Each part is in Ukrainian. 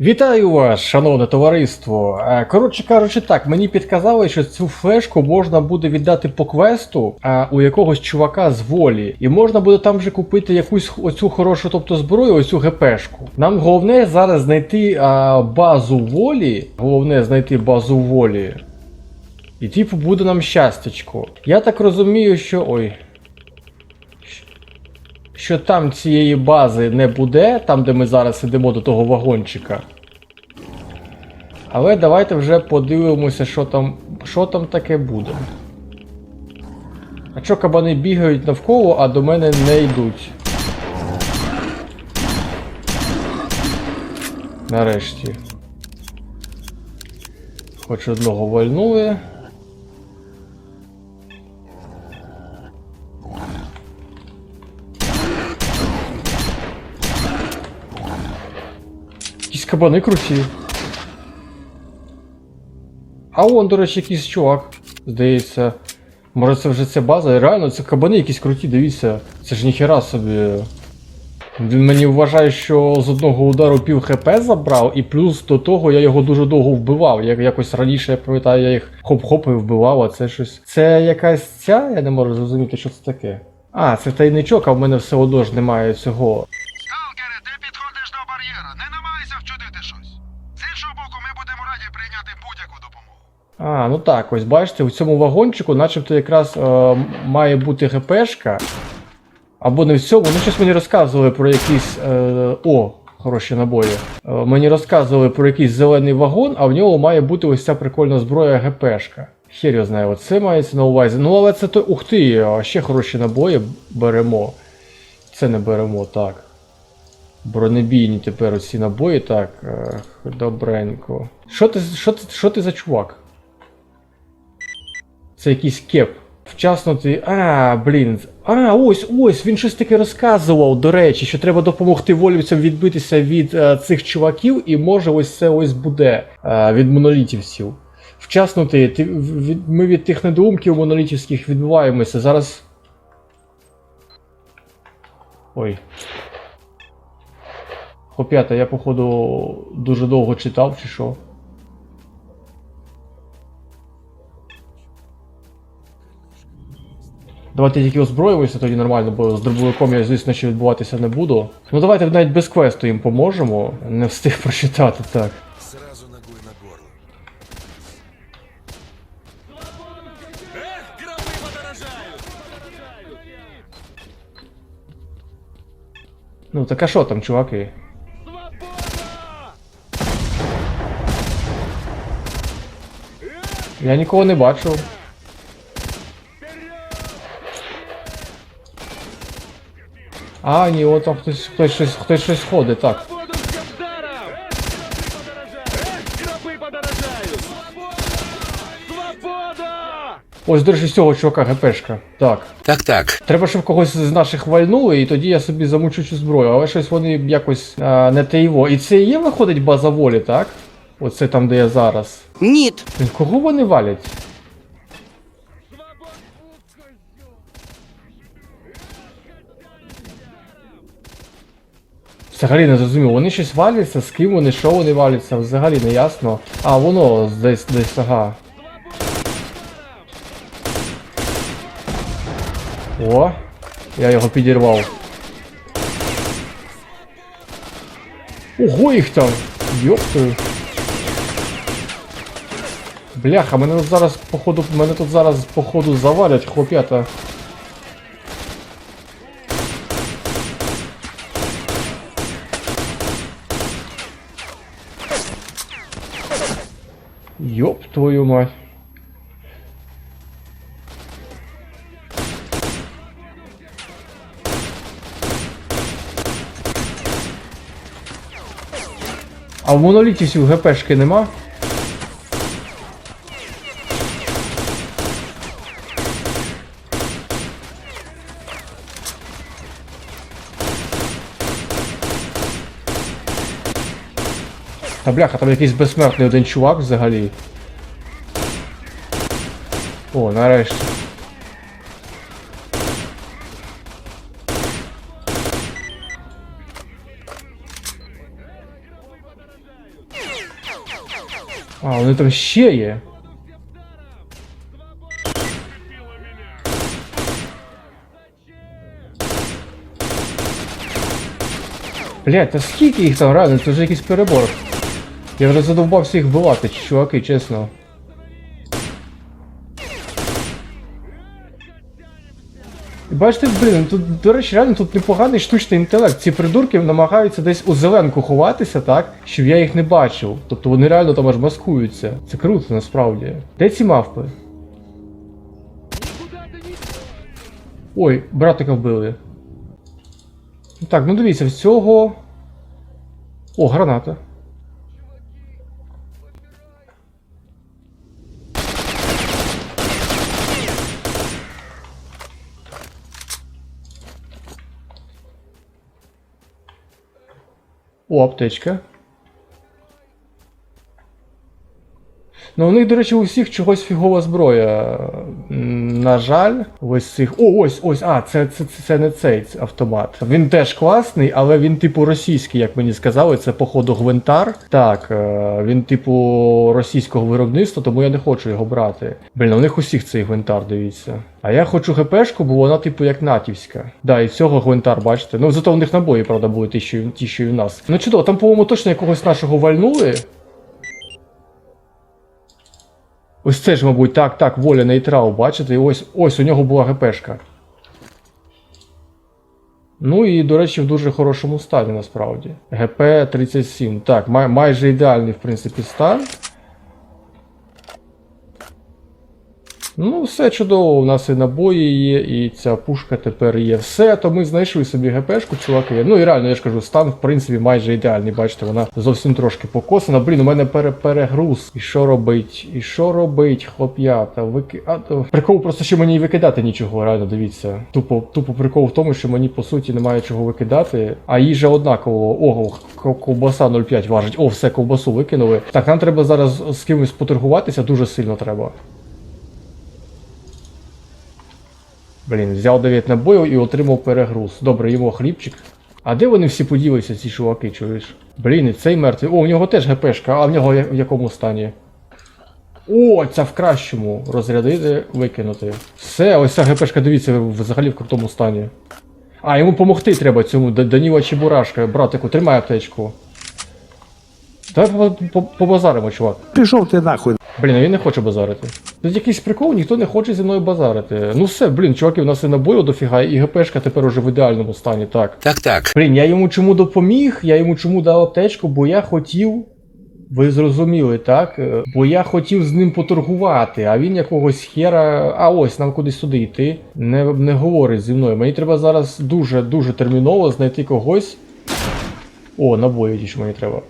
Вітаю вас, шановне товариство. Е, Коротше кажучи, так, мені підказали, що цю флешку можна буде віддати по квесту а, у якогось чувака з волі. І можна буде там вже купити якусь оцю хорошу, тобто зброю, оцю ГПшку. Нам головне зараз знайти а, базу волі. Головне знайти базу волі. І типу буде нам щастячко. Я так розумію, що. Ой. Що там цієї бази не буде, там де ми зараз сидимо до того вагончика. Але давайте вже подивимося, що там, що там таке буде. А що кабани бігають навколо, а до мене не йдуть. Нарешті. Хоч одного вальнули. Кабани круті. А вон, до речі, якийсь чувак, здається. Може це вже ця база? Реально, це кабани якісь круті, дивіться. Це ж ніхера собі. Він мені вважає, що з одного удару пів хп забрав, і плюс до того я його дуже довго вбивав. Як якось раніше, я пам'ятаю, я їх хоп-хоп і вбивав, а це щось. Це якась ця, я не можу зрозуміти, що це таке. А, це тайничок, а в мене все одно ж немає цього. Сталкере, ти підходиш до бар'єра, не намагайся вчудити щось. З іншого боку, ми будемо раді прийняти будь-яку допомогу. А, ну так, ось бачите, у цьому вагончику, начебто якраз е, має бути ГПшка. Або не в цьому, ну щось мені розказували про якісь. Е, о, хороші набої. Е, мені розказували про якийсь зелений вагон, а в ньому має бути ось ця прикольна зброя ГПшка. Хер його знає, оце мається на увазі. Ну, але це то. Ух ти, ще хороші набої беремо. Це не беремо, так. Бронебійні тепер оці набої, так. Е, добренько. Що ти, що, що ти за чувак? Це якийсь кеп. Вчасно ти. А, блін. А, ось, ось, він щось таке розказував, до речі, що треба допомогти волівцям відбитися від е, цих чуваків, і може ось це ось буде е, від монолітівців. Вчасно ти, ти від, ми від тих недоумків монолітівських відбуваємося. Зараз. Ой. Хлоп'ята, я походу дуже довго читав, чи що. Давайте тільки озброїмося тоді нормально, бо з дробовиком я, звісно, ще відбуватися не буду. Ну давайте навіть без квесту їм поможемо. Не встиг прочитати так. Сразу ногой на горло. Ну так а що там, чуваки? Я нікого не бачу. А, ні, от там хтось, хтось, щось, хтось щось ходить, так. Ось, до речі, з цього чувака ГПшка. Так. Так, так. Треба, щоб когось з наших вальнули, і тоді я собі замучу цю зброю, але щось вони якось а, не те його. І це і є виходить база волі, так? Оце там, де я зараз. Блін, Кого вони валять? Взагалі не зрозумів, вони щось валяться, з ким вони, що вони валяться, взагалі не ясно. А, воно десь десь, ага. О, я його підірвав. Ого, їх там! Йоптою. Бляха, мене тут зараз, походу, мене тут зараз, походу, завалять хлоп'ята. Ёб твою мать. А в монолітівців ГПшки нема? Та бляха, там якийсь безсмертний один чувак взагалі. О, нарешті. А, вони там ще є. Блять, та скільки їх там реально, це вже якийсь перебор. Я вже задовбався їх вбивати, чуваки, чесно. І Бачите, блін, тут, до речі, реально тут непоганий штучний інтелект. Ці придурки намагаються десь у зеленку ховатися, так, щоб я їх не бачив. Тобто вони реально там аж маскуються. Це круто насправді. Де ці мавпи? Ой, братика вбили. Так, ну дивіться, всього. О, граната. О, аптечка. Ну, у них, до речі, у всіх чогось фігова зброя. На жаль, ось цих. О, ось, ось, а, це, це, це, це не цей автомат. Він теж класний, але він, типу, російський, як мені сказали, це, походу, гвинтар. Так, е, він, типу, російського виробництва, тому я не хочу його брати. Блін, у них усіх цей гвинтар, дивіться. А я хочу ГПшку, бо вона, типу, як натівська. Да, і цього гвинтар, бачите. Ну, зато у них набої, правда, були ті, що, ті, що і в нас. Ну чудово, там, по-моєму, точно якогось нашого вальнули. Ось це ж, мабуть, так, так, воля нейтрал, бачите? Ось ось у нього була ГПшка. Ну і, до речі, в дуже хорошому стані насправді. ГП-37. Так, май, майже ідеальний, в принципі, стан. Ну, все чудово, у нас і набої є, і ця пушка тепер є. Все, то ми знайшли собі ГПшку, чуваки. Ну і реально, я ж кажу, стан, в принципі, майже ідеальний. Бачите, вона зовсім трошки покосана. Блін, у мене пере перегруз. І що робить? І що робить, хлоп'ята? Вики... А, то... Прикол просто, що мені і викидати нічого, реально, дивіться. Тупо, тупо прикол в тому, що мені по суті немає чого викидати. А їжа однаково. Ого, ковбаса 0,5 важить. О, все, ковбасу викинули. Так, нам треба зараз з кимось поторгуватися, дуже сильно треба. Блін, взяв 9 набоїв і отримав перегруз. Добре, йому хлібчик. А де вони всі поділися, ці чуваки, чуєш? Блін, цей мертвий. О, у нього теж ГПшка, а в нього в якому стані? О, ця в кращому. Розрядити, викинути. Все, ось ця ГПшка, дивіться, взагалі в крутому стані. А, йому помогти треба цьому Даніла Чебурашка. Братику, тримай аптечку. Давай по- по- побазаримо, чувак. Пішов ти нахуй. Блін, а він не хоче базарити. Тут якийсь прикол, ніхто не хоче зі мною базарити. Ну все, блін, чуваки, у нас і набою дофіга, і ГПшка тепер уже в ідеальному стані, так. Так, так. Блін, я йому чому допоміг, я йому чому дав аптечку, бо я хотів. Ви зрозуміли, так? Бо я хотів з ним поторгувати, а він якогось хера. А ось нам кудись сюди йти. Не, не говорить зі мною. Мені треба зараз дуже-дуже терміново знайти когось. О, набої ті, що мені треба.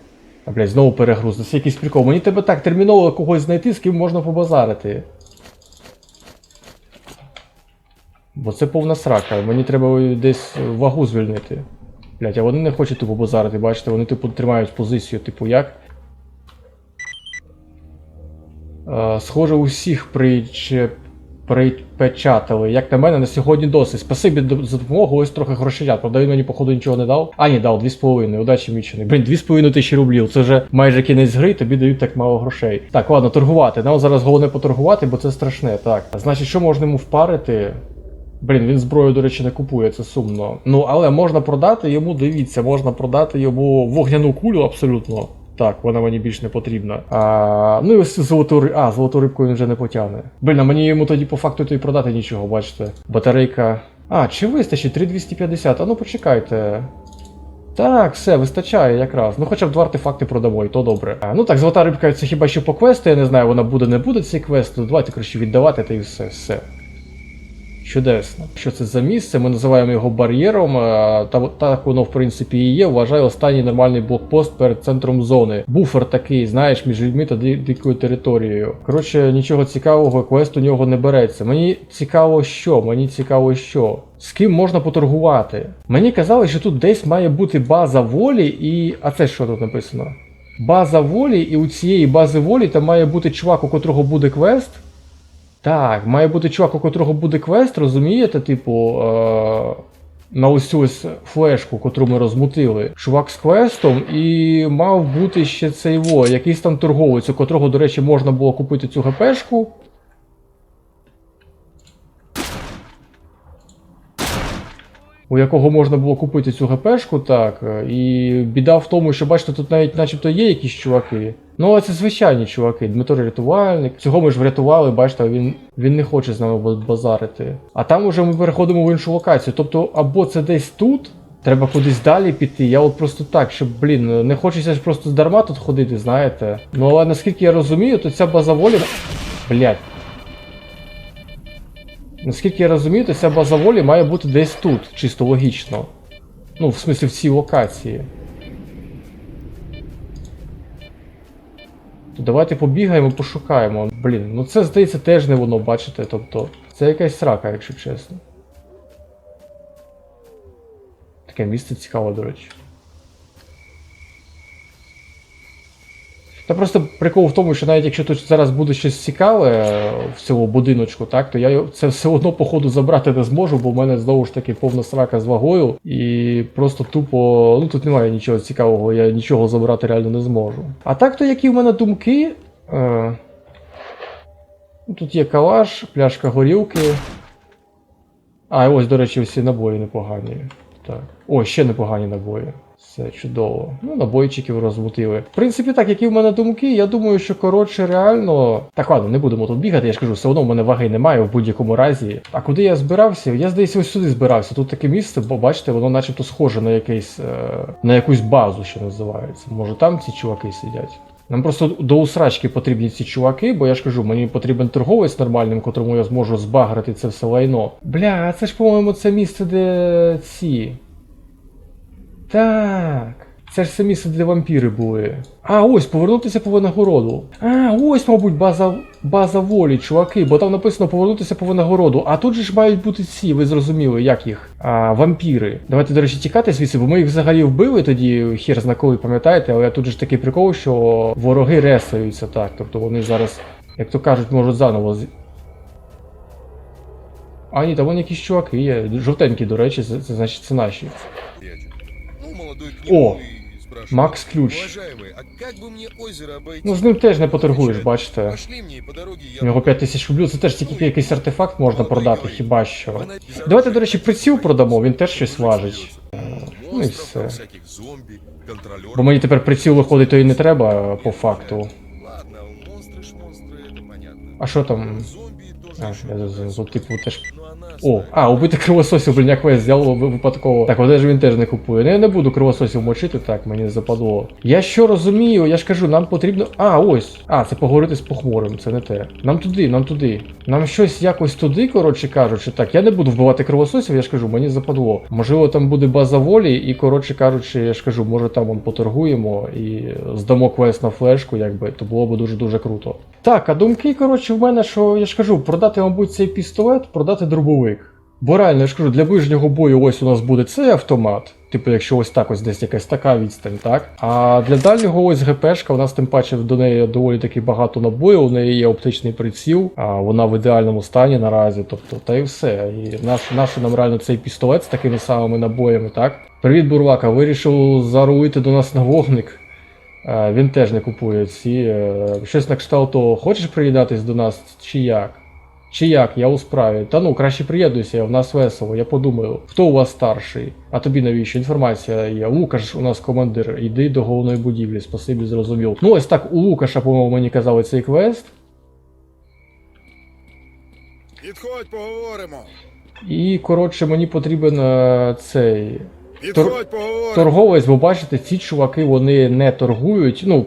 А блядь, знову перегруз. Це якийсь прикол. Мені треба так терміново когось знайти, з ким можна побазарити. Бо це повна срака. Мені треба десь вагу звільнити. Блять, а вони не хочуть типу базарити, бачите, вони типу тримають позицію, типу як. Е, схоже, усіх причеп... припечатали. Як на мене, на сьогодні досить. Спасибі за допомогу, ось трохи грошенят. Правда, він мені, походу, нічого не дав. А, ні, дав, 2,5. Удачі мічений. Блін, 2,5 тисячі рублів. Це вже майже кінець гри, тобі дають так мало грошей. Так, ладно, торгувати. Нам зараз головне поторгувати, бо це страшне. Так. Значить, що можна йому впарити? Блін, він зброю, до речі, не купує, це сумно. Ну, але можна продати йому, дивіться, можна продати йому вогняну кулю абсолютно. Так, вона мені більш не потрібна. А, ну і ось золоту рибку. А, золоту рибку він вже не потягне. Блін, мені йому тоді по факту то й продати нічого, бачите. Батарейка. А, чи вистачить? 3250. А ну почекайте. Так, все, вистачає якраз. Ну хоча б два артефакти продамо, і то добре. А, ну так, золота рибка це хіба що по квесту, я не знаю, вона буде, не буде цей квест. Ну давайте краще віддавати та і все, все. Чудесно. Що це за місце? Ми називаємо його бар'єром. е, Та так воно в принципі і є. Вважаю останній нормальний блокпост перед центром зони. Буфер такий, знаєш, між людьми та дикою територією. Коротше, нічого цікавого, квест у нього не береться. Мені цікаво, що? Мені цікаво, що. З ким можна поторгувати? Мені казали, що тут десь має бути база волі і. А це що тут написано? База волі, і у цієї бази волі там має бути чувак, у котрого буде квест. Так, має бути чувак, у котрого буде квест, розумієте? Типу. Е... на ось ось флешку, котру ми розмутили, чувак з квестом, і мав бути ще цей во, якийсь там торговець, у котрого, до речі, можна було купити цю ГПшку. У якого можна було купити цю ГПшку, так. е, І біда в тому, що бачите, тут навіть начебто є якісь чуваки. Ну, але це звичайні чуваки. Дмитро рятувальник. Цього ми ж врятували, бачите, він, він не хоче з нами базарити. А там уже ми переходимо в іншу локацію. Тобто, або це десь тут, треба кудись далі піти. Я от просто так, щоб, блін, не хочеться ж просто дарма тут ходити, знаєте. Ну але наскільки я розумію, то ця база волі. Блять. Наскільки я розумію, то ця база волі має бути десь тут, чисто логічно. Ну, в смислі, в цій локації. То давайте побігаємо, пошукаємо. Блін, ну це здається теж не воно, бачите, тобто. Це якась срака, якщо чесно. Таке місце цікаве, до речі. Та просто прикол в тому, що навіть якщо тут зараз буде щось цікаве в цьому будиночку, так, то я це все одно, походу, забрати не зможу, бо в мене знову ж таки повна срака з вагою, і просто тупо. Ну тут немає нічого цікавого, я нічого забрати реально не зможу. А так то які в мене думки. Е... ну, Тут є калаш, пляшка горілки. А, ось, до речі, всі набої непогані. Так. О, ще непогані набої. Все чудово. Ну, набойчиків розмутили. В принципі, так, які в мене думки, я думаю, що коротше, реально. Так, ладно, не будемо тут бігати, я ж кажу, все одно в мене ваги немає в будь-якому разі. А куди я збирався? Я здається, ось сюди збирався. Тут таке місце, бо бачите, воно начебто схоже на якийсь. Е... на якусь базу, що називається. Може там ці чуваки сидять. Нам просто до усрачки потрібні ці чуваки, бо я ж кажу, мені потрібен торговець нормальним, котрому я зможу збаграти це все лайно. Бля, це ж, по-моєму, це місце, де ці. Так. Це ж місце, де вампіри були. А, ось, повернутися по винагороду. А, ось, мабуть, база, база волі, чуваки, бо там написано повернутися по винагороду. А тут же ж мають бути ці, ви зрозуміли, як їх? А, вампіри. Давайте, до речі, тікати звідси, бо ми їх взагалі вбили тоді, хер зна коли, пам'ятаєте, але тут же такий прикол, що вороги ресаються, так. Тобто вони зараз, як то кажуть, можуть заново. А, ні, там вон якісь чуваки є. Жовтенькі, до речі, це, це значить це наші приятель. Ну, молодой к О, нему и спрашивает. Макс Ключ. Уважаемый, а как бы мне озеро обойти? Ну, з ним теж не поторгуєш, Отвечает, бачите. Пошли мне, и по дороге я... У нього 5 тисяч рублів, це теж тільки якийсь артефакт можна продати, хіба що. Давайте, до речі, приціл продамо, він теж щось важить. Ну і все. Монстров, всяких зомби, контролеров. Бо мені тепер приціл виходить, то і не треба по факту. Ладно, монстры ж монстры, это понятно. А що там? Зомби тоже а, я тут типу теж. Ну, О, а, убити кривососів, блін, як весь взяв випадково. Так, оде ж він теж не купує. Ну я не буду кривососів мочити, так, мені западло. Я що розумію, я ж кажу, нам потрібно. А, ось. А, це поговорити з похмурим, це не те. Нам туди, нам туди. Нам щось якось туди, коротше кажучи, так. Я не буду вбивати кривососів, я ж кажу, мені западло. Можливо, там буде база волі, і коротше кажучи, я ж кажу, може там поторгуємо і здамо квест на флешку, якби, то було б дуже-дуже круто. Так, а думки, коротше, в мене, що я ж кажу, продати, мабуть, цей пістолет, продати дробовик. Бо реально, я ж кажу, для ближнього бою ось у нас буде цей автомат. Типу, якщо ось так ось десь якась така відстань, так? А для дальнього ось ГПшка, у нас тим паче до неї доволі таки багато набоїв, у неї є оптичний приціл, а вона в ідеальному стані наразі, тобто, та й все. І наш, наш нам реально цей пістолет з такими самими набоями, так? Привіт, Бурвака, вирішив зарулити до нас на вогник. Е, Він теж не купує ці. е, Щось на кшталт того, хочеш приєднатись до нас, чи як? Чи як, я у справі. Та ну, краще приєднуйся, в нас весело, я подумаю, хто у вас старший? А тобі навіщо? Інформація є. Лукаш у нас командир, йди до головної будівлі, спасибі, зрозумів. Ну ось так у Лукаша, по-моєму, мені казали цей квест. Підходь, поговоримо. І, коротше, мені потрібен е, цей. Підходь, поговоримо. Торговець, бо бачите, ці чуваки вони не торгують. Ну,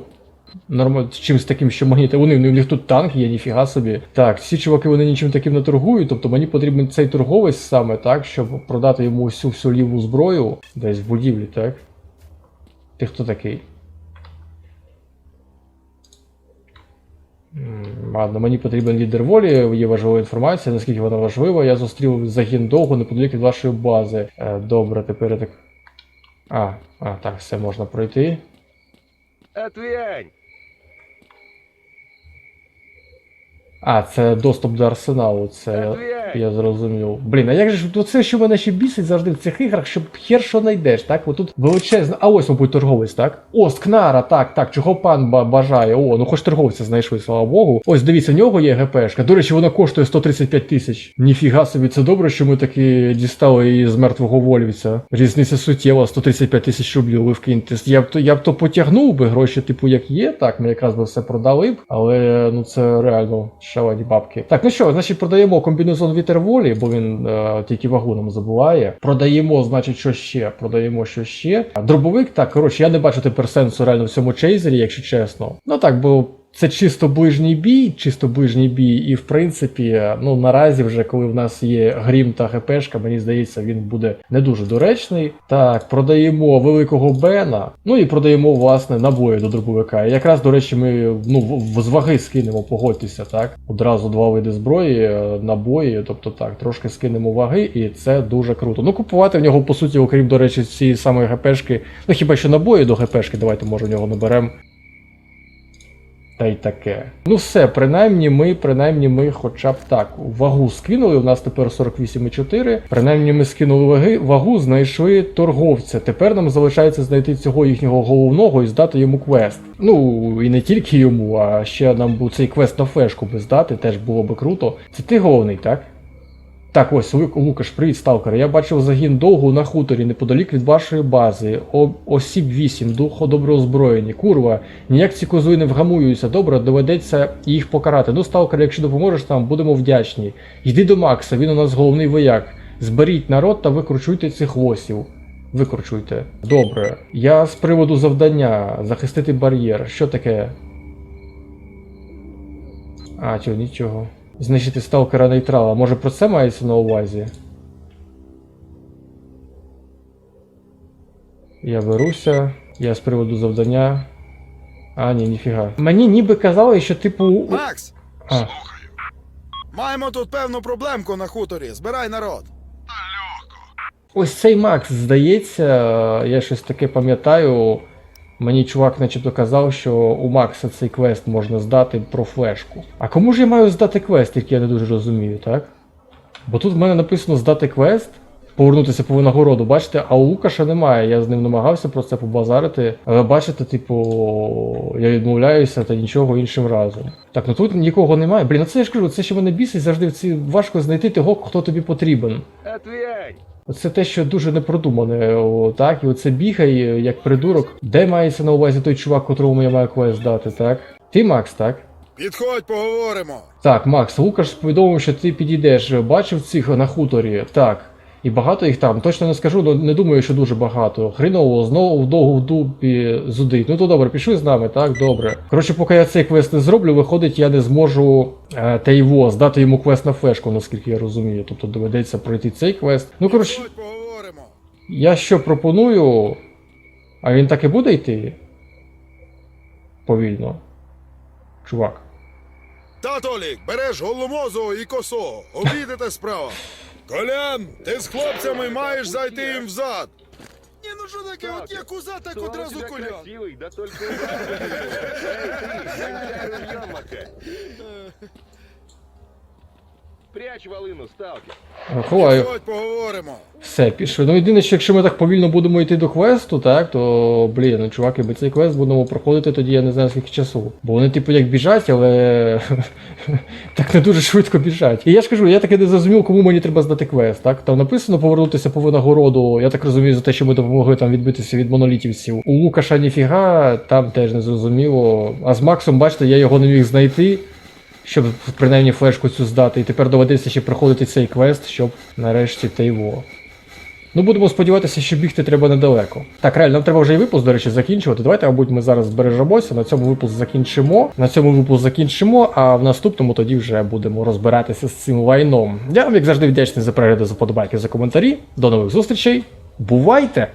нормально чимось таким, що мені. Вони у них тут танк є, ніфіга собі. Так, ці чуваки вони нічим таким не торгують. Тобто мені потрібен цей торговець саме так, щоб продати йому всю всю ліву зброю десь в будівлі, так? Ти хто такий? Ладно, мені потрібен лідер волі, є важлива інформація, наскільки вона важлива. Я зустрів загін довго неподалік від вашої бази. Е, добре, тепер я так. А, а, так, все можна пройти. Отвянь! А, це доступ до арсеналу. Це. Я зрозумів. Блін, а як же ж це, що мене ще бісить завжди в цих іграх, що хер що знайдеш, так? Бо тут величезна. А ось, мабуть, торговець, так? О, скнара, так, так, чого пан бажає. О, ну хоч торговця знайшли, слава Богу. Ось дивіться, у нього є ГПшка. До речі, вона коштує 135 тисяч. Ніфіга собі, це добре, що ми таки дістали її з мертвого вольвіця. Різниця суттєва, 135 тисяч рублів ви вкиньте. Я б то я б то потягнув би гроші, типу, як є, так, ми якраз би все продали б, але ну це реально шалені бабки. Так, ну що, значить, продаємо комбінезон вітер волі, бо він е, тільки вагоном забуває. Продаємо, значить, що ще? Продаємо що ще. Дробовик, так, коротше, я не бачу тепер сенсу реально в цьому чейзері, якщо чесно. Ну так, бо. Це чисто ближній бій, чисто ближній бій, і в принципі, ну наразі, вже коли в нас є грім та ГПшка, мені здається, він буде не дуже доречний. Так, продаємо великого Бена, ну і продаємо власне набої до дробовика. І якраз, до речі, ми ну з ваги скинемо, погодьтеся, так. Одразу два види зброї, е, набої, тобто так, трошки скинемо ваги, і це дуже круто. Ну, купувати в нього, по суті, окрім, до речі, цієї самої ГПшки, ну хіба що набої до ГПшки, давайте може в нього наберемо. Та й таке. Ну все, принаймні ми, принаймні ми хоча б так. Вагу скинули, у нас тепер 48,4. Принаймні ми скинули ваги, вагу, знайшли торговця. Тепер нам залишається знайти цього їхнього головного і здати йому квест. Ну і не тільки йому, а ще нам був цей квест на флешку би здати, теж було би круто. Це ти головний, так? Так, ось Лукаш, привіт, сталкер. Я бачив загін довгу на хуторі неподалік від вашої бази. О, осіб 8, духо добре озброєні. Курва, ніяк ці козуї не вгамуються. Добре, доведеться їх покарати. Ну, сталкер, якщо допоможеш нам, будемо вдячні. Йди до Макса, він у нас головний вояк. Зберіть народ та викручуйте цих лосів. Викручуйте. Добре. Я з приводу завдання захистити бар'єр. Що таке? А, чого, нічого. Знищити сталкера нейтрала. Може про це мається на увазі? Я беруся. Я з приводу завдання. А, ні, ніфіга. Мені ніби казали, що типу. Макс! А, Маємо тут певну проблемку на хуторі. Збирай народ. ось цей Макс, здається, я щось таке пам'ятаю. Мені чувак начебто казав, що у Макса цей квест можна здати про флешку. А кому ж я маю здати квест, який я не дуже розумію, так? Бо тут в мене написано здати квест, повернутися по винагороду, бачите, а у Лукаша немає. Я з ним намагався про це побазарити. Але бачите, типу, я відмовляюся та нічого іншим разом. Так, ну тут нікого немає. Блін, ну це я ж кажу, це що мене бісить, завжди ці важко знайти того, хто тобі потрібен. Отвянь! Це те, що дуже непродумане, о, так, і оце бігає, як придурок. Де мається на увазі той чувак, котрому я маю квест дати, так? Ти Макс, так? Підходь, поговоримо. Так, Макс, Лукаш повідомив, що ти підійдеш. Бачив цих на хуторі. Так. І багато їх там. Точно не скажу, але не думаю, що дуже багато. Хріново, знову вдовго в дубі зудить. Ну то добре, пішли з нами, так, добре. Коротше, поки я цей квест не зроблю, виходить, я не зможу е, та його здати йому квест на флешку, наскільки я розумію. Тобто доведеться пройти цей квест. Ну, коротше. Поговоримо. Я що пропоную. А він так і буде йти? Повільно. Чувак. Татолік, береш голомозу і косо. Обійдете справа. Колян, ти з хлопцями маєш зайти їм взад. Ні, ну що таке, от я куза, так одразу колян. красивый, да только Прячь волыну, сталкер. Ховаю. Поговоримо. Все, пішли. Ну єдине, що якщо ми так повільно будемо йти до квесту, так, то блін, ну чуваки, ми цей квест будемо проходити тоді я не знаю скільки часу. Бо вони, типу, як біжать, але так не дуже швидко біжать. І я ж кажу, я таки не зрозумів, кому мені треба здати квест. Так? Там написано повернутися по винагороду. Я так розумію, за те, що ми допомогли там відбитися від монолітівців. У Лукаша ніфіга, там теж не зрозуміло. А з Максом, бачите, я його не міг знайти. Щоб принаймні флешку цю здати, і тепер доведеться ще проходити цей квест, щоб нарешті та. Ну, будемо сподіватися, що бігти треба недалеко. Так, реально, нам треба вже і випуск, до речі, закінчувати. Давайте, мабуть, ми зараз збережемося. На цьому випуск закінчимо. На цьому випуск закінчимо, а в наступному тоді вже будемо розбиратися з цим лайном. Я вам, як завжди, вдячний за перегляди, за подобайки, за коментарі. До нових зустрічей. Бувайте!